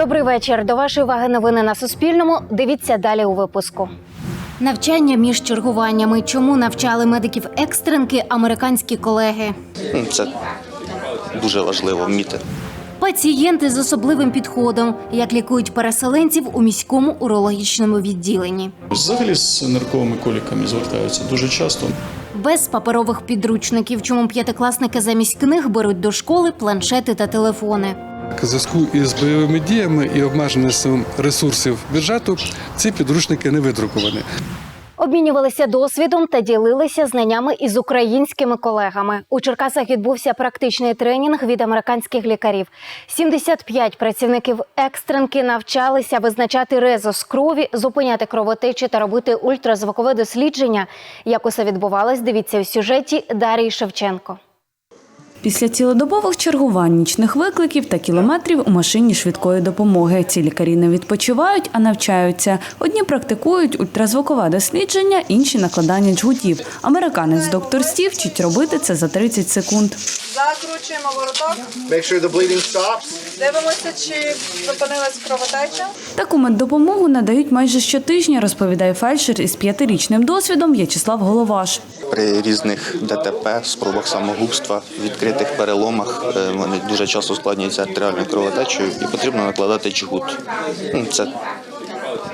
Добрий вечір. До вашої уваги новини на Суспільному. Дивіться далі у випуску. Навчання між чергуваннями. Чому навчали медиків екстренки американські колеги? Ну, Це дуже важливо вміти. Пацієнти з особливим підходом, як лікують переселенців у міському урологічному відділенні. Взагалі з нирковими коліками звертаються дуже часто. Без паперових підручників, чому п'ятикласники замість книг беруть до школи планшети та телефони. У зв'язку із бойовими діями і обмеженістю ресурсів бюджету ці підручники не видруковані. Обмінювалися досвідом та ділилися знаннями із українськими колегами. У Черкасах відбувся практичний тренінг від американських лікарів. 75 працівників екстренки навчалися визначати резус крові, зупиняти кровотечі та робити ультразвукове дослідження. Як усе відбувалось, дивіться у сюжеті Дарії Шевченко. Після цілодобових чергувань, нічних викликів та кілометрів у машині швидкої допомоги ці лікарі не відпочивають, а навчаються. Одні практикують ультразвукове дослідження, інші накладання джгутів. Американець доктор Стів вчить робити це за 30 секунд. Закручуємо вороток, Make sure the bleeding stops. дивимося, чи зупинилась кровотеча. Таку меддопомогу надають майже щотижня, розповідає фельдшер із п'ятирічним досвідом В'ячеслав Головаш. При різних ДТП, спробах самогубства, відкритих переломах е, вони дуже часто ускладнюються артеріальною кровотечею і потрібно накладати джгут. Ну, Це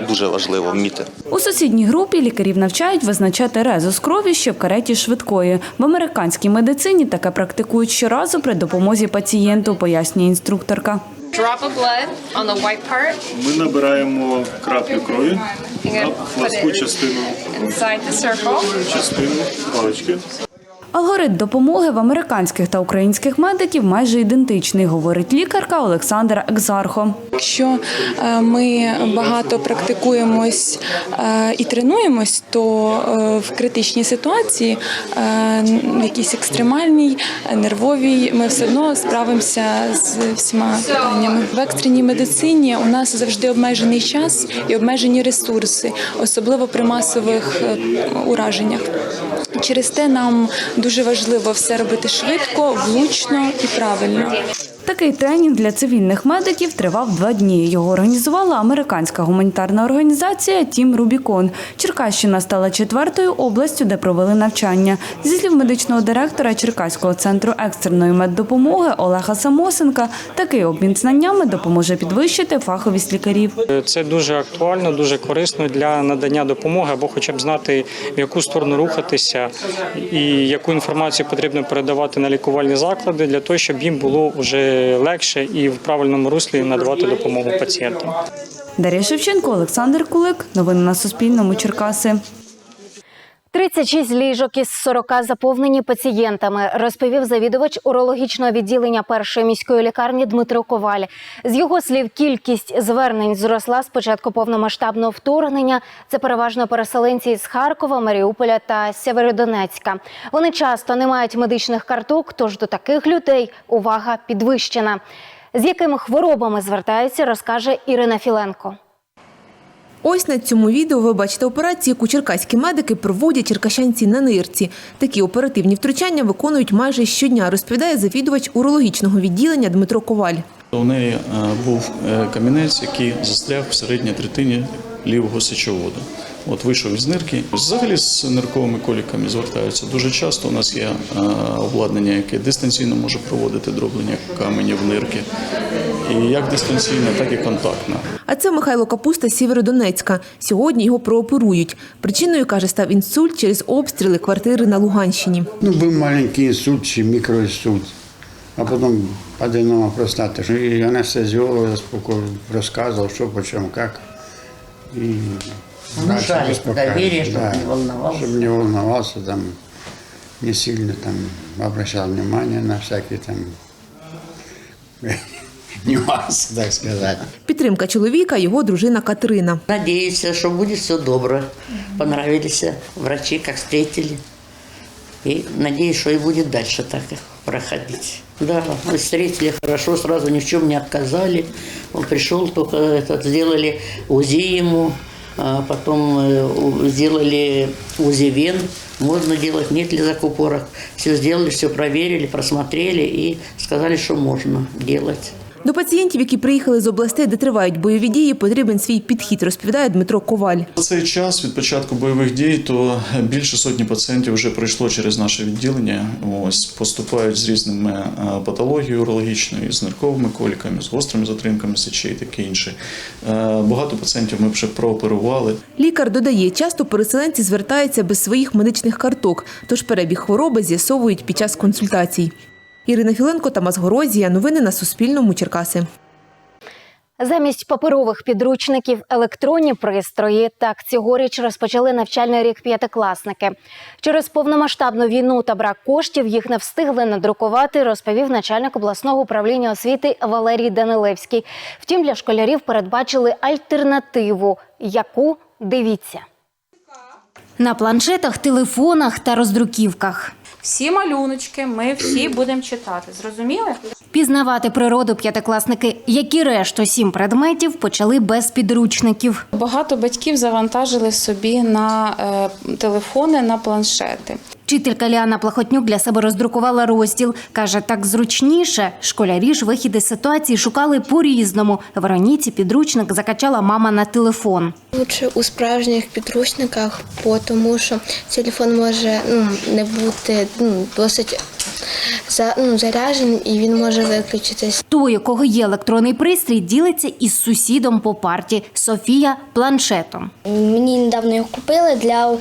дуже важливо вміти. У сусідній групі лікарів навчають визначати резус крові ще в кареті швидкої. В американській медицині таке практикують щоразу при допомозі пацієнту, пояснює інструкторка. drop of blood on the white part Ми набираємо краплю крові на пласку частину, inside the частину палички. Алгоритм допомоги в американських та українських медиків майже ідентичний, говорить лікарка Олександра Екзархо. Якщо е, ми багато практикуємось е, і тренуємось, то е, в критичній ситуації, в якійсь екстремальній, нервовій, ми все одно справимося з всіма питаннями. В екстреній медицині у нас завжди обмежений час і обмежені ресурси, особливо при масових ураженнях. Через те нам дуже важливо все робити швидко, влучно і правильно. Такий тренінг для цивільних медиків тривав два дні. Його організувала американська гуманітарна організація Тім Рубікон. Черкащина стала четвертою областю, де провели навчання. Зі слів медичного директора Черкаського центру екстреної меддопомоги Олега Самосенка, такий обмін знаннями допоможе підвищити фаховість лікарів. Це дуже актуально, дуже корисно для надання допомоги або хоча б знати, в яку сторону рухатися і яку інформацію потрібно передавати на лікувальні заклади для того, щоб їм було вже легше і в правильному руслі надавати допомогу пацієнтам. Дар'я Шевченко, Олександр Кулик. Новини на Суспільному. Черкаси. 36 ліжок із 40 заповнені пацієнтами, розповів завідувач урологічного відділення першої міської лікарні Дмитро Коваль. З його слів, кількість звернень зросла з початку повномасштабного вторгнення. Це переважно переселенці з Харкова, Маріуполя та Сєвєродонецька. Вони часто не мають медичних карток, тож до таких людей увага підвищена. З якими хворобами звертаються, розкаже Ірина Філенко. Ось на цьому відео ви бачите операції, яку черкаські медики проводять черкащанці на нирці. Такі оперативні втручання виконують майже щодня, розповідає завідувач урологічного відділення Дмитро Коваль. У неї е, був е, камінець, який застряг в середній третині лівого сечоводу. От вийшов із нирки. Взагалі з нирковими коліками звертаються дуже часто. У нас є е, обладнання, яке дистанційно може проводити дроблення каменів нирки. І як дистанційне, так і контактне. А це Михайло Капуста з Сєвєродонецька. Сьогодні його прооперують. Причиною, каже, став інсульт через обстріли квартири на Луганщині. Ну, був маленький інсульт чи мікроінсульт, а потім аденома простати. І анестезіолог розказував, що по чому, як. І Внушали успокаивал, доверие, чтобы не волновался. Чтобы не волновался, там, не сильно там обращал внимание на всякие там нюансы, так сказать. Підтримка чоловіка – його дружина Катерина. Надеюсь, что будет все добро. Понравились врачи, как встретили. И надеюсь, что и будет дальше так проходить. Да, мы встретили хорошо, сразу ни в чем не отказали. Он пришел, только этот, сделали УЗИ ему, а потом э, сделали УЗИ вен. Можно делать, нет ли закупорок. Все сделали, все проверили, просмотрели и сказали, что можно делать. До пацієнтів, які приїхали з областей, де тривають бойові дії, потрібен свій підхід, розповідає Дмитро Коваль. За цей час від початку бойових дій то більше сотні пацієнтів вже пройшло через наше відділення. Ось поступають з різними е, патологією урологічною, з нирковими коліками, з гострими затримками сечей, таке інше. Е, Багато пацієнтів ми вже прооперували. Лікар додає, часто переселенці звертаються без своїх медичних карток, тож перебіг хвороби з'ясовують під час консультацій. Ірина Філенко, Тамас Горозія. Новини на Суспільному. Черкаси. Замість паперових підручників електронні пристрої. Так цьогоріч розпочали навчальний рік п'ятикласники. Через повномасштабну війну та брак коштів їх не встигли надрукувати, розповів начальник обласного управління освіти Валерій Данилевський. Втім, для школярів передбачили альтернативу, яку дивіться. На планшетах, телефонах та роздруківках. Всі малюночки ми всі будемо читати. Зрозуміли? Пізнавати природу п'ятикласники, які решту сім предметів почали без підручників. Багато батьків завантажили собі на е, телефони, на планшети. Вчителька Ліана Плахотнюк для себе роздрукувала розділ. Каже, так зручніше. Школярі ж вихід із ситуації шукали по-різному. Вероніці підручник закачала мама на телефон. Лучше у справжніх підручниках, бо тому що телефон може ну, не бути ну, досить за, ну, заряджений і він може виключитись. Той, у кого є електронний пристрій, ділиться із сусідом по парті Софія планшетом. Мені недавно його купили для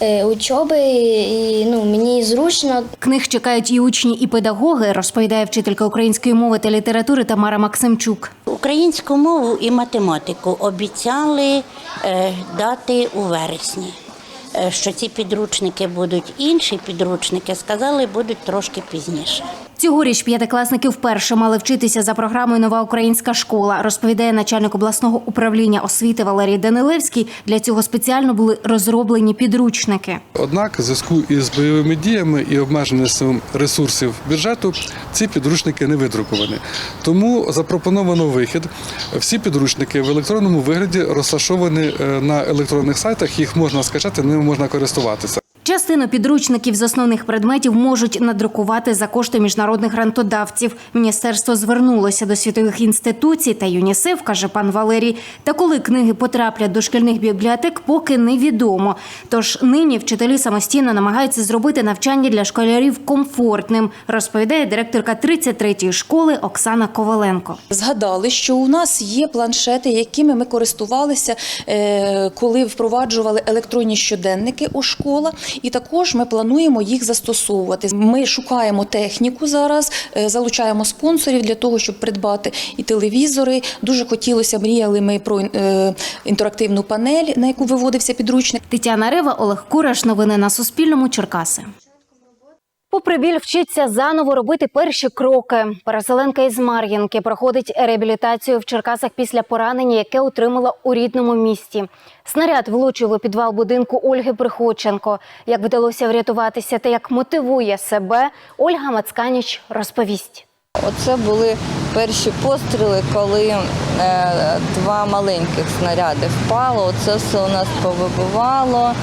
е, учоби, і ну, мені зручно. Книг чекають і учні, і педагоги, розповідає вчителька української мови та літератури Тамара Максимчук. Українську мову і математику обіцяли е, дати у вересні. Е, Що ці підручники будуть інші підручники, сказали, будуть трошки пізніше. Цьогоріч п'ятикласники вперше мали вчитися за програмою Нова українська школа, розповідає начальник обласного управління освіти Валерій Данилевський. Для цього спеціально були розроблені підручники. Однак, в зв'язку із бойовими діями і обмеженістю ресурсів бюджету ці підручники не видруковані. Тому запропоновано вихід. Всі підручники в електронному вигляді розташовані е, на електронних сайтах. Їх можна скачати, ними можна користуватися. Частину підручників з основних предметів можуть надрукувати за кошти міжнародних грантодавців. Міністерство звернулося до світових інституцій та ЮНІСЕФ, каже пан Валерій. Та коли книги потраплять до шкільних бібліотек, поки невідомо. Тож нині вчителі самостійно намагаються зробити навчання для школярів комфортним, розповідає директорка 33-ї школи Оксана Коваленко. Згадали, що у нас є планшети, якими ми користувалися, е, коли впроваджували електронні щоденники у школах, і також ми плануємо їх застосовувати. Ми шукаємо техніку зараз, е, залучаємо спонсорів для того, щоб придбати і телевізори. Дуже хотілося, мріяли ми про е, інтерактивну панель, на яку виводився підручник. Тетяна Рева, Олег Кураш. Новини на Суспільному. Черкаси. Попри біль вчиться заново робити перші кроки. Переселенка із Мар'їнки проходить реабілітацію в Черкасах після поранення, яке отримала у рідному місті. Снаряд влучив у підвал будинку Ольги Приходченко. Як вдалося врятуватися та як мотивує себе, Ольга Мацканіч розповість. Оце були перші постріли, коли е, два маленьких снаряди впало. Оце все у нас повибивало.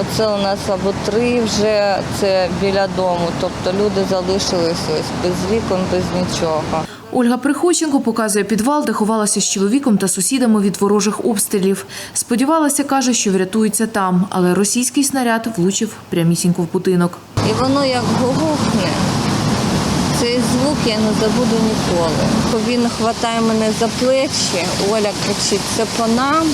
Оце у нас або три вже це біля дому. Тобто люди залишились ось без вікон, без нічого. Ольга Приходченко показує підвал, де ховалася з чоловіком та сусідами від ворожих обстрілів. Сподівалася, каже, що врятується там, але російський снаряд влучив прямісінько в будинок. І воно як гугухне. Цей звук я не забуду ніколи. Він хватає мене за плечі, Оля кричить, це по нам.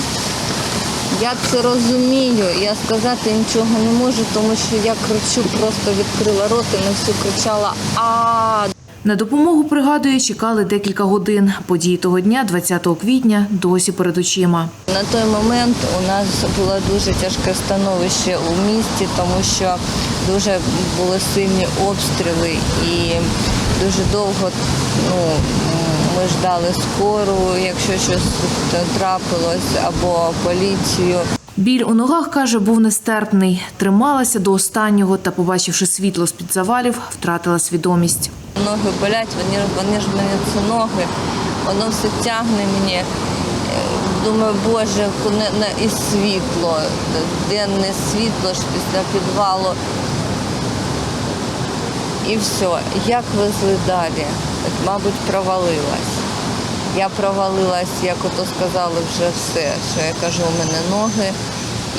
Я це розумію, я сказати нічого не можу, тому що я кричу, просто відкрила рот і на всю кричала а На допомогу, пригадує, чекали декілька годин. Події того дня, 20 квітня, досі перед очима. На той момент у нас було дуже тяжке становище у місті, тому що дуже були сильні обстріли і дуже довго ну, ми ждали скору, якщо щось трапилось, або поліцію. Біль у ногах, каже, був нестерпний. Трималася до останнього та, побачивши світло з-під завалів, втратила свідомість. Ноги болять, вони, вони ж мене це ноги, воно все тягне мені. Думаю, Боже, не, не, і світло, денне світло ж після підвалу. І все. Як везли далі? Мабуть, провалилась. Я провалилась, як ото сказали, вже все, що я кажу, у мене ноги,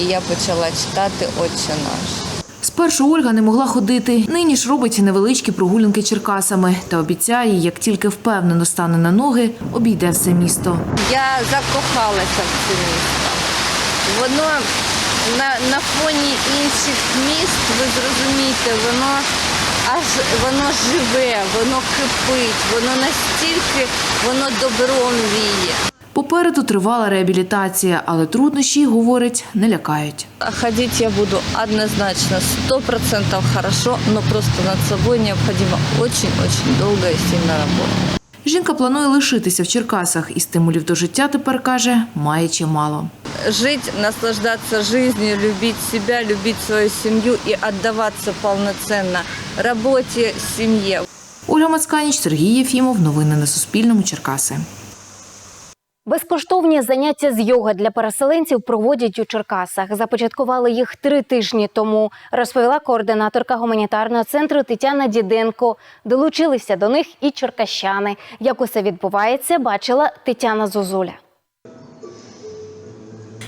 і я почала читати Отче наш. Спершу Ольга не могла ходити. Нині ж робить невеличкі прогулянки Черкасами та обіцяє, як тільки впевнено стане на ноги, обійде все місто. Я закохалася в це місто. Воно на, на фоні інших міст, ви зрозумієте, воно аж воно живе, воно кипить, воно настільки воно добром віє. Попереду тривала реабілітація, але труднощі, говорить, не лякають. Ходити я буду однозначно, сто процентов хорошо, але просто над собою необхідно очень-очень довго і сильно работать. Жінка планує лишитися в Черкасах і стимулів до життя тепер каже, має чимало. Жить, наслаждатися життю, любити себе, любити свою сім'ю і віддаватися повноцінно роботі, сім'ї. Ольга Мацканіч, Сергій Єфімов. Новини на Суспільному. Черкаси. Безкоштовні заняття з йога для переселенців проводять у Черкасах. Започаткували їх три тижні тому, розповіла координаторка гуманітарного центру Тетяна Діденко. Долучилися до них і черкащани. Як усе відбувається, бачила Тетяна Зозуля.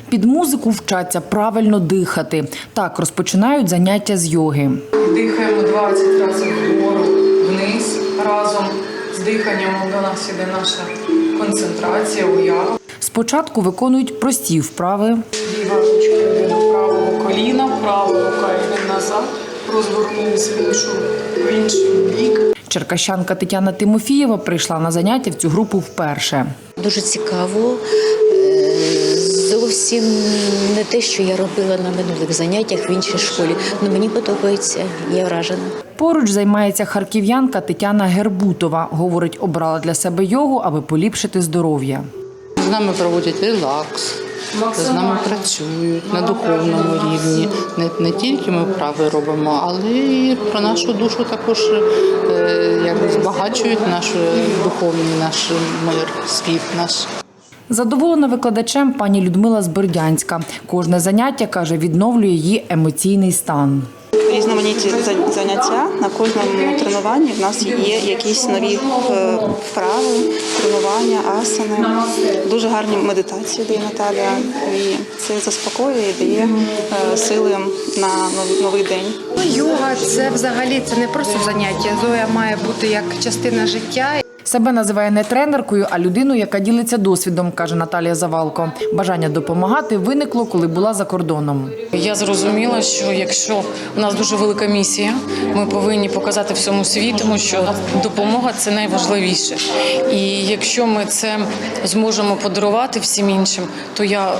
Під музику вчаться правильно дихати. Так розпочинають заняття з йоги. Дихаємо 20 разів вгору, вниз разом. З диханням до нас іде наша концентрація, уява. Спочатку виконують прості вправи. Ліва ручка йде до правого коліна, права рука йде назад, розгорнулися в іншу в інший бік. Черкащанка Тетяна Тимофієва прийшла на заняття в цю групу вперше. Дуже цікаво. Зовсім не те, що я робила на минулих заняттях в іншій школі. Ну мені подобається, я вражена. Поруч займається харків'янка Тетяна Гербутова. Говорить, обрала для себе йогу, аби поліпшити здоров'я. З нами проводять релакс, з нами працюють на духовному рівні. Не, не тільки ми вправи робимо, але і про нашу душу також е, якби збагачують наш духовний наш мир, світ наш. Задоволена викладачем пані Людмила з Бердянська. Кожне заняття каже, відновлює її емоційний стан. Різноманітні заняття на кожному тренуванні в нас є якісь нові е, вправи, тренування, асани. Дуже гарні медитації дає Наталія. І це заспокоює і дає е, сили на новий день. Йога це взагалі це не просто заняття. Зоя має бути як частина життя. Себе називає не тренеркою, а людиною, яка ділиться досвідом, каже Наталія Завалко. Бажання допомагати виникло, коли була за кордоном. Я зрозуміла, що якщо у нас дуже велика місія, ми повинні показати всьому світу, що допомога це найважливіше. І якщо ми це зможемо подарувати всім іншим, то я,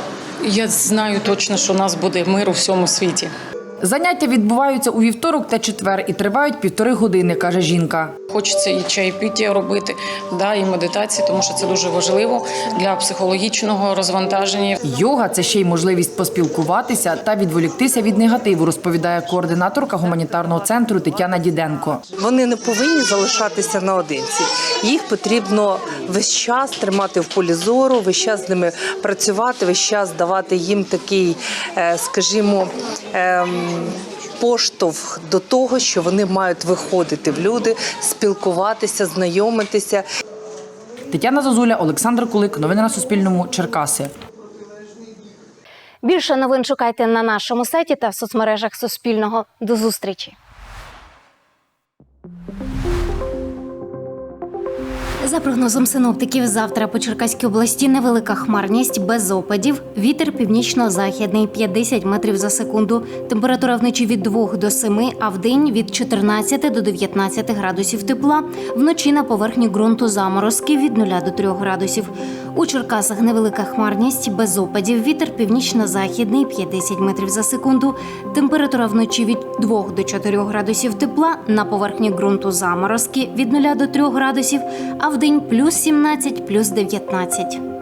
я знаю точно, що у нас буде мир у всьому світі. Заняття відбуваються у вівторок та четвер і тривають півтори години, каже жінка. Хочеться і чайпіття робити, да, і медитації, тому що це дуже важливо для психологічного розвантаження. Йога це ще й можливість поспілкуватися та відволіктися від негативу, розповідає координаторка гуманітарного центру Тетяна Діденко. Вони не повинні залишатися наодинці. Їх потрібно весь час тримати в полі зору, весь час з ними працювати, весь час давати їм такий, е, скажімо, ем, поштовх до того, що вони мають виходити в люди, спілкуватися, знайомитися. Тетяна Зозуля, Олександр Кулик. Новини на Суспільному. Черкаси. Більше новин шукайте на нашому сайті та в соцмережах Суспільного. До зустрічі. За прогнозом синоптиків, завтра по Черкаській області невелика хмарність без опадів. Вітер північно-західний 50 метрів за секунду. Температура вночі від 2 до 7, а вдень від 14 до 19 градусів тепла. Вночі на поверхні ґрунту заморозки від 0 до 3 градусів. У Черкасах невелика хмарність без опадів. Вітер північно-західний 50 метрів за секунду. Температура вночі від 2 до 4 градусів тепла. На поверхні ґрунту заморозки від 0 до 3 градусів, а вдень плюс 17, плюс 19.